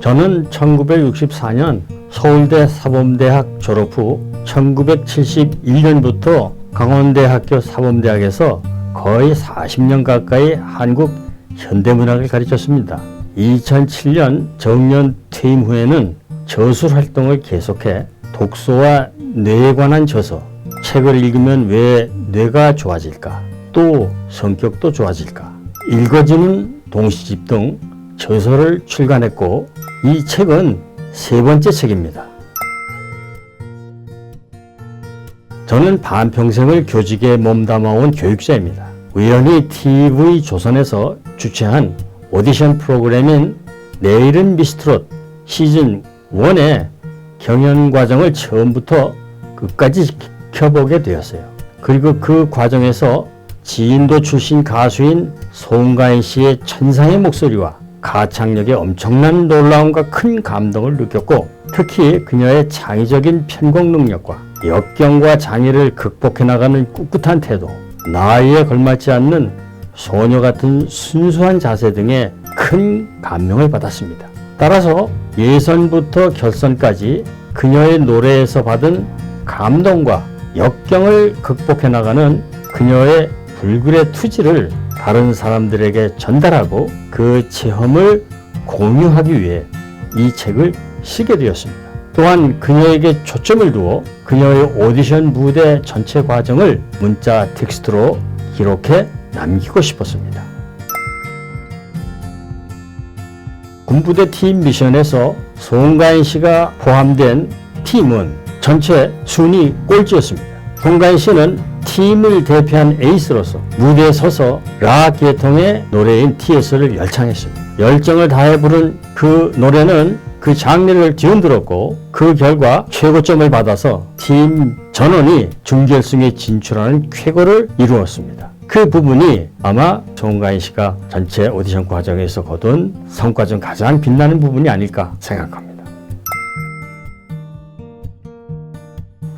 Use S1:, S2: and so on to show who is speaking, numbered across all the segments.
S1: 저는 1964년 서울대 사범대학 졸업 후 1971년부터 강원대학교 사범대학에서 거의 40년 가까이 한국 현대문학을 가르쳤습니다. 2007년 정년 퇴임 후에는 저술 활동을 계속해 독서와 뇌에 관한 저서, 책을 읽으면 왜 뇌가 좋아질까? 또 성격도 좋아질까? 읽어지는 동시집 등 저서를 출간했고 이 책은 세 번째 책입니다. 저는 반평생을 교직에 몸담아온 교육자입니다. 우연히 TV 조선에서 주최한 오디션 프로그램인 내일은 미스트롯 시즌 1의 경연 과정을 처음부터 끝까지 지켜보게 되었어요. 그리고 그 과정에서 지인도 출신 가수인 송가인 씨의 천상의 목소리와 가창력의 엄청난 놀라움과 큰 감동을 느꼈고 특히 그녀의 창의적인 편곡 능력과 역경과 장애를 극복해 나가는 꿋꿋한 태도, 나이에 걸맞지 않는 소녀 같은 순수한 자세 등에 큰 감명을 받았습니다. 따라서 예선부터 결선까지 그녀의 노래에서 받은 감동과 역경을 극복해 나가는 그녀의 불굴의 투지를 다른 사람들에게 전달하고 그 체험을 공유하기 위해 이 책을 쓰게 되었습니다. 또한 그녀에게 초점을 두어 그녀의 오디션 무대 전체 과정을 문자 텍스트로 기록해 남기고 싶었습니다. 군부대 팀 미션에서 송가인 씨가 포함된 팀은 전체 순위 꼴찌였습니다. 송가인 씨는 팀을 대표한 에이스로서 무대에 서서 락 계통의 노래인 TS를 열창했습니다. 열정을 다해 부른 그 노래는 그 장르를 뒤흔들었고 그 결과 최고점을 받아서 팀 전원이 준결승에 진출하는 쾌거를 이루었습니다. 그 부분이 아마 송가인 씨가 전체 오디션 과정에서 거둔 성과 중 가장 빛나는 부분이 아닐까 생각합니다.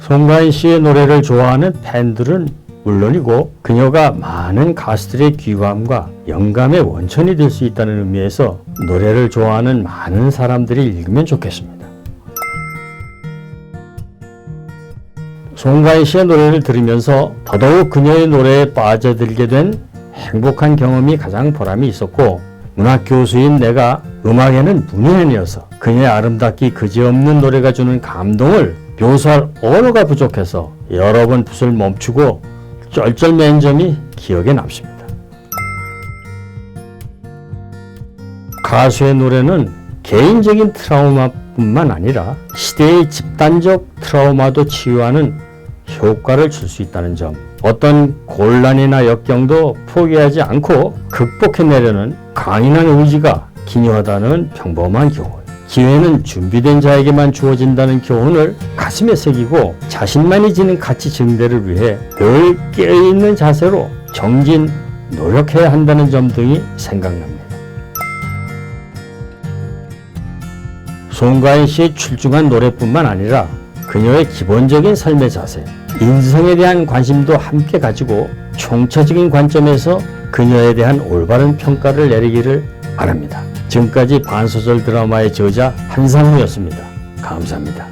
S1: 송가인 씨의 노래를 좋아하는 팬들은 물론이고 그녀가 많은 가수들의 귀감과 영감의 원천이 될 수 있다는 의미에서 노래를 좋아하는 많은 사람들이 읽으면 좋겠습니다. 송가인 씨의 노래를 들으면서 더더욱 그녀의 노래에 빠져들게 된 행복한 경험이 가장 보람이 있었고 문학 교수인 내가 음악에는 문외한이어서 그녀의 아름답기 그지없는 노래가 주는 감동을 묘사할 언어가 부족해서 여러 번 붓을 멈추고 쩔쩔맨 점이 기억에 남습니다. 가수의 노래는 개인적인 트라우마뿐만 아니라 시대의 집단적 트라우마도 치유하는 효과를 줄 수 있다는 점, 어떤 곤란이나 역경도 포기하지 않고 극복해내려는 강인한 의지가 기묘하다는 평범한 교훈. 기회는 준비된 자에게만 주어진다는 교훈을 가슴에 새기고 자신만이 지닌 가치 증대를 위해 늘 깨어있는 자세로 정진, 노력해야 한다는 점 등이 생각납니다. 송가인 씨의 출중한 노래뿐만 아니라 그녀의 기본적인 삶의 자세, 인생에 대한 관심도 함께 가지고 총체적인 관점에서 그녀에 대한 올바른 평가를 내리기를 바랍니다. 지금까지 반소설 드라마의 저자 한상우였습니다. 감사합니다.